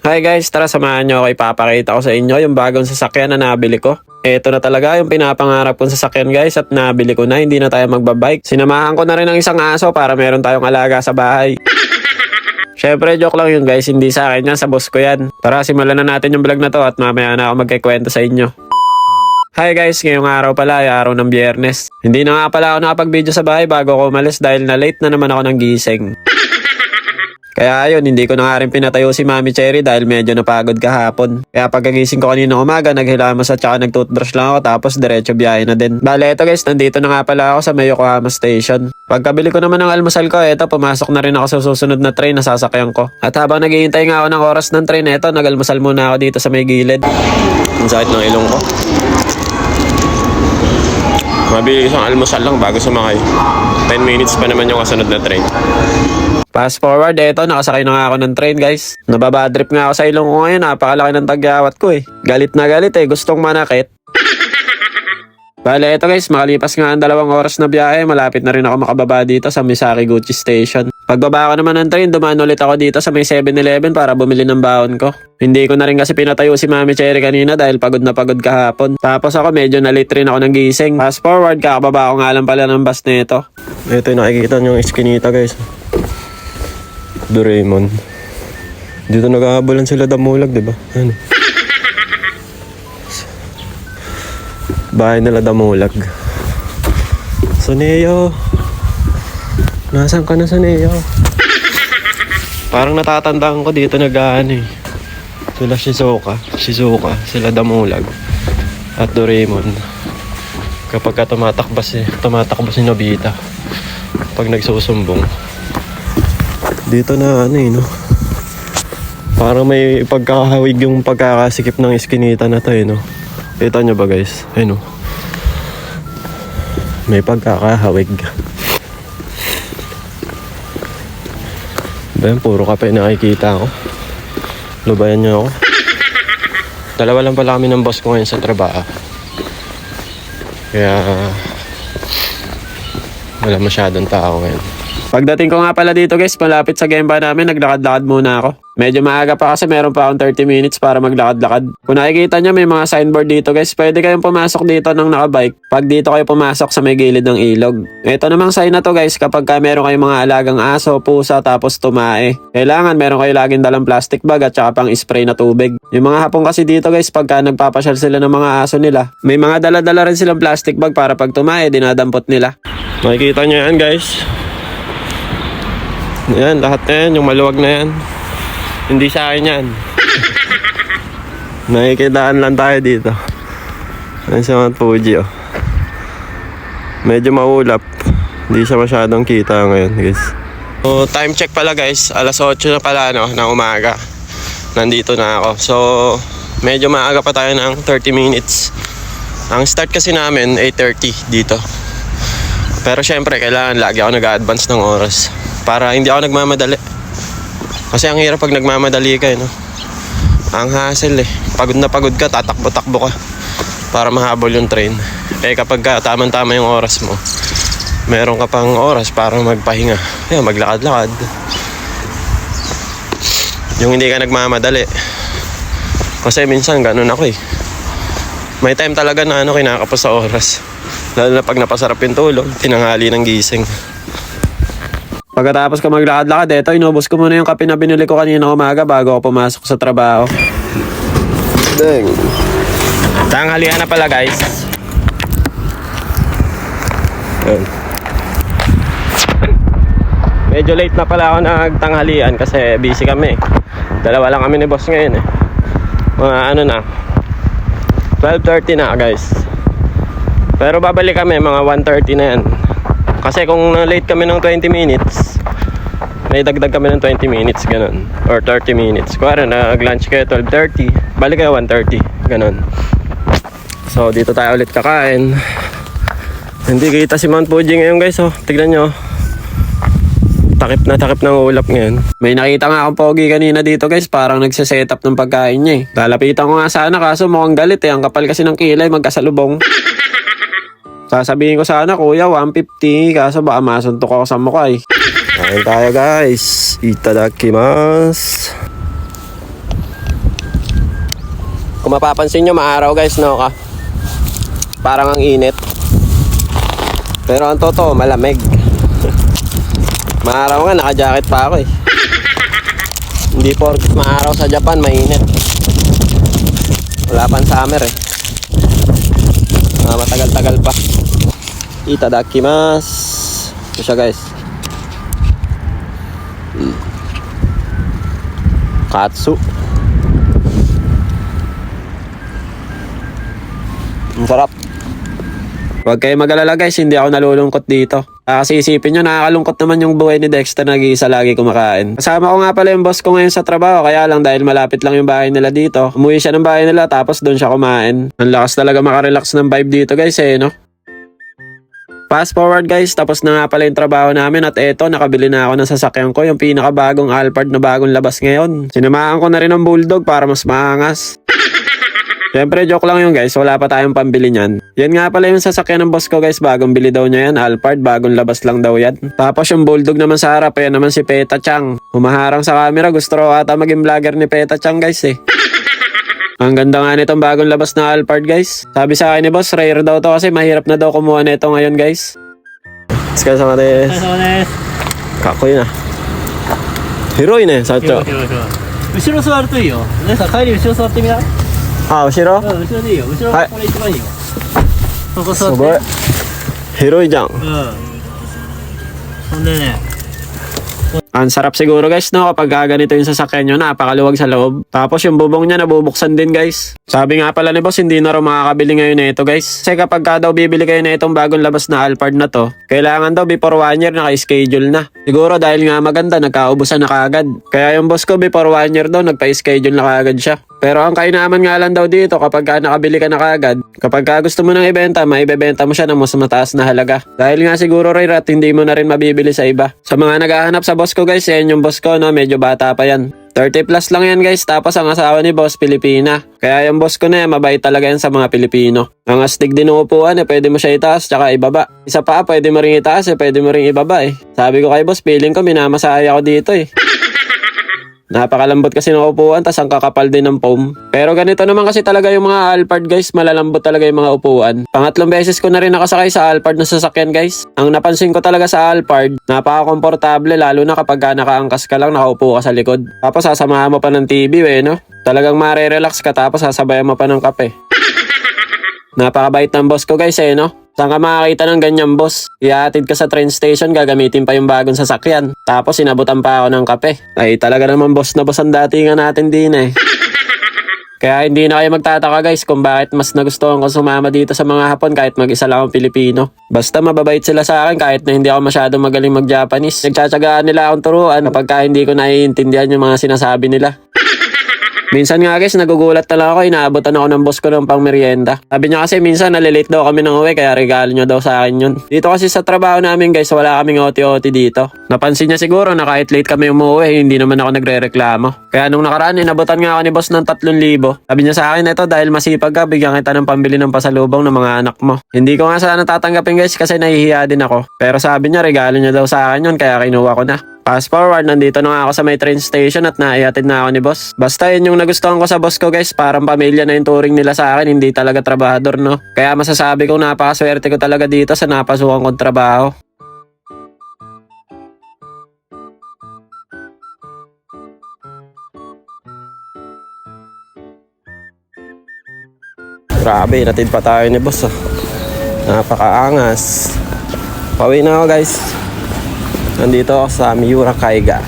Hi guys, tara samahan nyo ako ipapakita ko sa inyo yung bagong sasakyan na nabili ko. Ito na talaga yung pinapangarap kong sasakyan guys at nabili ko na, hindi na tayo magbabike. Sinamahan ko na rin ng isang aso para meron tayong alaga sa bahay. Syempre, joke lang yun guys, hindi sa akin yan, sa boss ko yan. Tara, simulan na natin yung vlog na to at mamaya na ako magkikwento sa inyo. Hi guys, ngayong araw pala ay araw ng biyernes. Hindi na nga pala ako nakapag-video sa bahay bago ako umalis dahil na late na naman ako ng gising. Kaya ayun, hindi ko na nga rin pinatayo si Mami Cherry dahil medyo napagod kahapon. Kaya pagkagising ko kanina umaga, naghilamos at saka nagtoothbrush lang ako tapos diretso biyahe na din. Bale, eto guys, nandito na nga pala ako sa may Yokohama Station. Pagkabili ko naman ng almusal ko, eto, pumasok na rin ako sa susunod na train na sasakyan ko. At habang naghihintay nga ako ng oras ng train, eto, nagalmusal muna ako dito sa may gilid. Ang sakit ng ilong ko. Mabilis ang almusal lang bago sumakay. 10 minutes pa naman yung kasunod na train. Fast forward, eto, nakasakay na nga ako ng train, guys. Nababadrip nga ako sa ilong ko ngayon, napakalaki ng tagyawat ko eh. Galit na galit eh, gustong manakit. Bale, eto guys, makalipas nga ang dalawang oras na biyahe, malapit na rin ako makababa dito sa Misaki Gucci Station. Pagbaba ko naman ng train, dumaan ulit ako dito sa may 7-Eleven para bumili ng baon ko. Hindi ko na rin kasi pinatayo si Mami Cherry kanina dahil pagod na pagod kahapon. Tapos ako medyo na late rin ako ng gising. Fast forward, kakababa ko nga lang pala ng bus nito. Ito yung nakikita nyo yung iskinita guys. Doraemon. Dito naghahabulan sila damulag, di ba? Ano? Bahay nila damulag. Suneo. Nasaan ka na, Suneo? Parang natatandaan ko dito nag-ano eh. Sila Shizuka, Shizuka, sila Damulag, at Doraemon. Kapag ka tumatakbas si, tumatakbo si Nobita, pag nagsusumbong. Dito na ano eh, no? Parang may pagkakahawig yung pagkakasikip ng iskinita na to eh, no? Kita nyo ba guys? Ayun no? May pagkakahawig. Ben, puro kape nakikita ako. Lubayan niyo ako. Dalawa lang pala kami ng boss ko ngayon sa trabaho. Kaya wala masyadong tao ngayon. Pagdating ko nga pala dito guys, malapit sa gemba namin, naglakad-lakad muna ako. Medyo maaga pa kasi meron pa akong 30 minutes para maglakad-lakad. Kung nakikita nyo may mga signboard dito guys, pwede kayong pumasok dito ng nakabike pag dito kayo pumasok sa may gilid ng ilog. Ito namang sign na to guys kapag ka meron kayong mga alagang aso, pusa, tapos tumae. Kailangan meron kayo laging dalang plastic bag at saka pang spray na tubig. Yung mga hapon kasi dito guys, pagka nagpapasyal sila ng mga aso nila, may mga dala-dala rin silang plastic bag para pag tumae, dinadampot nila. Makikita nyo yan guys. Yan, lahat na yan, yung maluwag na yan. Hindi sa akin yan. Nakikitaan lang tayo dito. Ayan si Mount Fuji oh. Medyo maulap. Hindi siya masyadong kita ngayon guys. So time check pala guys. Alas 8 na pala no, ng umaga. Nandito na ako. So medyo maaga pa tayo ng 30 minutes. Ang start kasi namin 8.30 dito. Pero syempre kailangan lagi ako nag-advance ng oras. Para hindi ako nagmamadali. Kasi ang hirap pag nagmamadali ka, eh, no? Ang hassle eh. Pagod na pagod ka, tatakbo-takbo ka. Para mahabol yung train. Eh kapag ka, tamang-tama yung oras mo, meron ka pang oras para magpahinga. Yan, maglakad-lakad. Yung hindi ka nagmamadali. Kasi minsan ganun ako eh. May time talaga na ano, kinakapos sa oras. Lalo na pag napasarap yung tulog, tinanghali ng gising. Pagkatapos ko maglakad-lakad, eto, inubos ko muna yung kape na binili ko kanina umaga bago ako pumasok sa trabaho. Dang. Tanghalian na pala, guys. Medyo late na pala ako nagtanghalian kasi busy kami. Dalawa lang kami ni boss ngayon eh. Mga ano na, 12.30 na guys. Pero babalik kami mga 1.30 na yan. Kasi kung na-late kami ng 20 minutes, may dagdag kami ng 20 minutes, ganun. Or 30 minutes. Kuwari, nag-lunch kayo 12.30, balik kayo 1.30, ganun. So, dito tayo ulit kakain. Hindi kita si Mount Fuji ngayon guys, oh. Tignan nyo. Takip na takip ng ulap ngayon. May nakita nga akong pogi kanina dito guys, parang nagsiset up ng pagkain niya eh. Lalapitan ko nga sana kaso mukhang galit eh. Ang kapal kasi ng kilay, magkasalubong. Sasabihin ko sana, kuya, 150. Kaso baka masuntok ako sa mukha eh. Kain tayo guys. Itadakimasu. Kung mapapansin nyo, maaraw guys, no ka? Parang ang init. Pero ang totoo, malamig. maaraw nga, naka-jacket pa ako eh. Hindi porkit maaraw sa Japan, mainit. Wala pang summer eh. Mga matagal-tagal pa. Itadakimasu. Ito siya guys. Katsu. Ang sarap. Huwag kayo guys, hindi ako nalulungkot dito. Ah, kasi nyo, nakakalungkot naman yung buhay ni Dexter nag-iisa lagi kumakain. Kasama ko nga pala yung boss ko ngayon sa trabaho, kaya lang dahil malapit lang yung bahay nila dito. Umuwi siya ng bahay nila tapos doon siya kumain. Ang lakas talaga makarelax ng vibe dito guys eh, no? Fast forward guys, tapos na nga pala yung trabaho namin at eto, nakabili na ako ng sasakyan ko, yung pinakabagong Alphard na bagong labas ngayon. Sinamahan ko na rin ng Bulldog para mas maangas. Siyempre, joke lang yun guys. Wala pa tayong pambili niyan. Yan nga pala yung sasakyan ng boss ko guys. Bagong bili daw niya yan. Alphard, bagong labas lang daw yan. Tapos yung bulldog naman sa harap. Yan naman si Peta Chang. Humaharang sa camera. Gusto raw ata maging vlogger ni Peta Chang guys eh. Ang ganda nga nitong bagong labas na Alphard guys. Sabi sa akin ni boss, rare daw to kasi mahirap na daw kumuha nito ngayon guys. Let's go sa des. お疲れ様です。かっこいいな。広いね、社長広い。広い広い後ろ座るといいよ。姉さん帰り後ろ座ってみな。うん、あ、後ろ後ろでいいよ。後ろ、はいこれ一番いいよ。そこす座って。ごい。広いじゃん。うん。ほんでね、 ang sarap siguro guys no kapag ganito yung sasakyan nyo napakaluwag sa loob. Tapos yung bubong niya nabubuksan din guys. Sabi nga pala ni boss hindi na raw makakabili ngayon na ito guys. Kasi kapag ka daw bibili kayo na itong bagong labas na Alphard na to, kailangan daw before one year naka-schedule na. Siguro dahil nga maganda nagkaubusan na kaagad. Kaya yung boss ko before one year daw nagpa-schedule na kaagad siya. Pero ang kainaman nga lang daw dito kapag ka nakabili ka na kaagad, kapag ka gusto mo nang ibenta, maibebenta mo siya ng mas mataas na halaga. Dahil nga siguro rin at hindi mo na rin mabibili sa iba. Sa mga naghahanap sa boss ko guys, yan yung boss ko no, medyo bata pa yan. 30 plus lang yan guys, tapos ang asawa ni boss Pilipina. Kaya yung boss ko na yan, mabait talaga yan sa mga Pilipino. Ang astig din ng upuan eh, pwede mo siya itaas tsaka ibaba. Isa pa, pwede mo rin itaas eh, pwede mo rin ibaba eh. Sabi ko kay boss, feeling ko minamasaya ako dito eh. Napakalambot kasi ng upuan, tas ang kakapal din ng foam. Pero ganito naman kasi talaga yung mga Alphard guys, malalambot talaga yung mga upuan. Pangatlong beses ko na rin nakasakay sa Alphard na sasakyan guys. Ang napansin ko talaga sa Alphard, napaka-komportable lalo na kapag ka nakaangkas ka lang, nakaupo ka sa likod. Tapos sasamahan mo pa ng TV eh, no? Talagang mare-relax ka tapos sasabayan mo pa ng kape. Napakabait ng boss ko guys eh, no? Saan ka makakita ng ganyan boss? Iatid ka sa train station, gagamitin pa yung bagong sasakyan. Tapos inabutan pa ako ng kape. Ay talaga naman boss na boss ang datingan natin din eh. Kaya hindi na kayo magtataka guys kung bakit mas nagustuhan ko sumama dito sa mga Hapon kahit mag-isa lang akong Pilipino. Basta mababait sila sa akin kahit na hindi ako masyadong magaling mag-Japanese. Nagtsatsagaan nila akong turuan kapag ka hindi ko naiintindihan yung mga sinasabi nila. Minsan nga guys, nagugulat na lang ako, inaabotan ako ng boss ko ng pang merienda. Sabi niya kasi minsan nalilate daw kami ng uwi, kaya regalo niya daw sa akin yun. Dito kasi sa trabaho namin guys, wala kaming OT-OT dito. Napansin niya siguro na kahit late kami umuwi, hindi naman ako nagre-reklamo. Kaya nung nakaraan, inabotan nga ako ni boss ng 3,000. Sabi niya sa akin, ito dahil masipag ka, bigyan kita ng pambili ng pasalubong ng mga anak mo. Hindi ko nga sana tatanggapin guys kasi nahihiya din ako. Pero sabi niya, regalo niya daw sa akin yun, kaya kinuha ko na. Fast forward, nandito na nga ako sa may train station at naihatid na ako ni boss. Basta yun yung nagustuhan ko sa boss ko guys, parang pamilya na yung turing nila sa akin, hindi talaga trabahador no. Kaya masasabi kong napakaswerte ko talaga dito sa napasukan kong trabaho. Grabe, natid pa tayo ni boss. Oh. Napakaangas. Pauwi na ako guys. Nandito ako sa Miura Kaiga.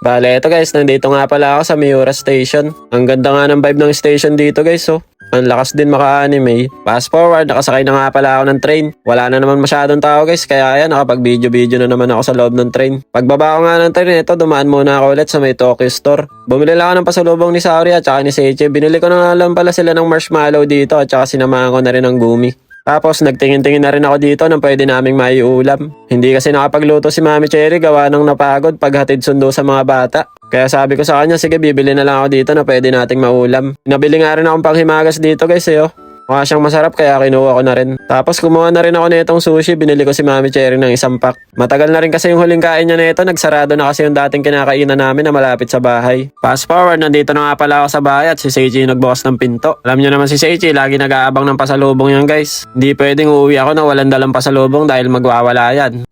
Bale, ito guys, nandito nga pala ako sa Miura Station. Ang ganda nga ng vibe ng station dito guys, oh. Ang lakas din maka-anime. Fast forward, nakasakay na nga pala ako ng train. Wala na naman masyadong tao guys, kaya ayan, nakapag-video-video na naman ako sa loob ng train. Pagbaba ko nga ng train, ito, dumaan muna ako ulit sa may Tokyo Store. Bumili lang ako ng pasalubong ni Saori at saka ni Seiche. Binili ko na lang pala sila ng marshmallow dito at saka sinamahan ko na rin ng gumi. Tapos nagtingin-tingin na rin ako dito ng pwede naming maiulam. Hindi kasi nakapagluto si Mami Cherry gawa ng napagod paghatid sundo sa mga bata. Kaya sabi ko sa kanya, sige bibili na lang ako dito na pwede nating maulam. Nabili nga rin akong panghimagas dito guys eh oh. Mukha siyang masarap kaya kinuha ko na rin. Tapos kumuha na rin ako nitong sushi, binili ko si Mami Cherry ng isang pack. Matagal na rin kasi yung huling kain niya nito, nagsarado na kasi yung dating kinakainan namin na malapit sa bahay. Fast forward, nandito na nga pala ako sa bahay at si Seiji nagbukas ng pinto. Alam niyo naman si Seiji, lagi nag-aabang ng pasalubong yan guys. Hindi pwedeng uuwi ako na walang dalang pasalubong dahil magwawala yan.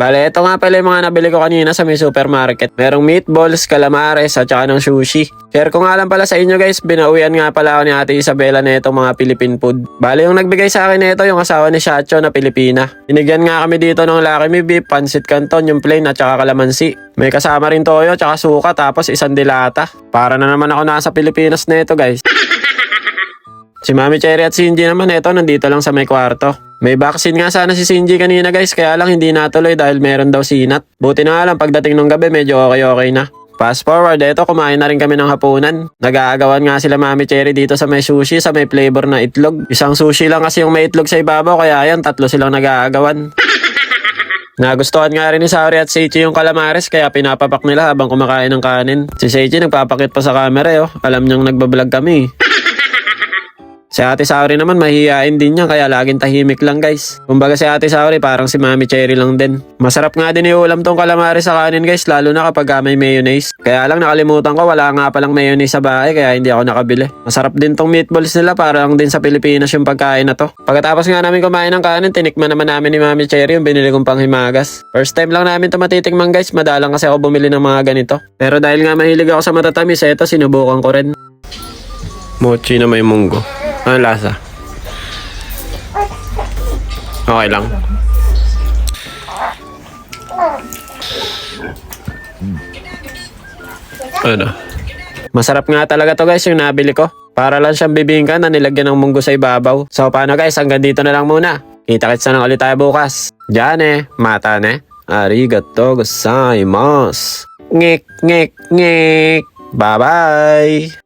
Bale, ito nga pala yung mga nabili ko kanina sa may supermarket. Merong meatballs, calamares, at saka ng sushi. Share ko nga lang pala sa inyo guys, binauwian nga pala ako ni Ate Isabela na itong mga Philippine food. Bale, yung nagbigay sa akin nito yung asawa ni Shacho na Pilipina. Binigyan nga kami dito ng Lucky Me beef, pancit canton, yung plain at saka kalamansi. May kasama rin toyo, tsaka suka, tapos isang dilata. Para na naman ako nasa Pilipinas na ito guys. Si Mami Cherry at Shinji naman ito nandito lang sa may kwarto. May vaccine nga sana si Shinji kanina guys kaya lang hindi natuloy dahil meron daw sinat. Buti na nga lang pagdating ng gabi medyo okay okay na. Fast forward, eto kumain na rin kami ng hapunan. Nag-aagawan nga sila Mami Cherry dito sa may sushi sa may flavor na itlog. Isang sushi lang kasi yung may itlog sa ibabaw kaya yan tatlo silang nag-aagawan. Nagustuhan nga rin ni Sauri at Seichi yung calamares kaya pinapapak nila habang kumakain ng kanin. Si Seichi nagpapakit pa sa camera eh, oh. Alam niyang nagbablog kami. Si Ate Sauri naman mahihiyain din niya kaya laging tahimik lang guys. Kumbaga si Ate Sauri parang si Mami Cherry lang din. Masarap nga din iulam tong calamari sa kanin guys lalo na kapag ah, may mayonnaise. Kaya lang nakalimutan ko wala nga palang mayonnaise sa bahay kaya hindi ako nakabili. Masarap din tong meatballs nila parang din sa Pilipinas yung pagkain na to. Pagkatapos nga namin kumain ng kanin tinikman naman namin ni Mami Cherry yung binili kong panghimagas. First time lang namin to matitikman guys madalang kasi ako bumili ng mga ganito. Pero dahil nga mahilig ako sa matatamis eto sinubukan ko rin. Mochi na may munggo. Ano lasa? Okay lang. Ano? Masarap nga talaga to guys yung nabili ko. Para lang siyang bibingka na nilagyan ng munggo sa ibabaw. So paano guys, hanggang dito na lang muna. Kita-kits na lang ulit tayo bukas. Diyan eh, mata ne. Arigato gozaimasu. Ngek, ngek, ngek. Bye-bye.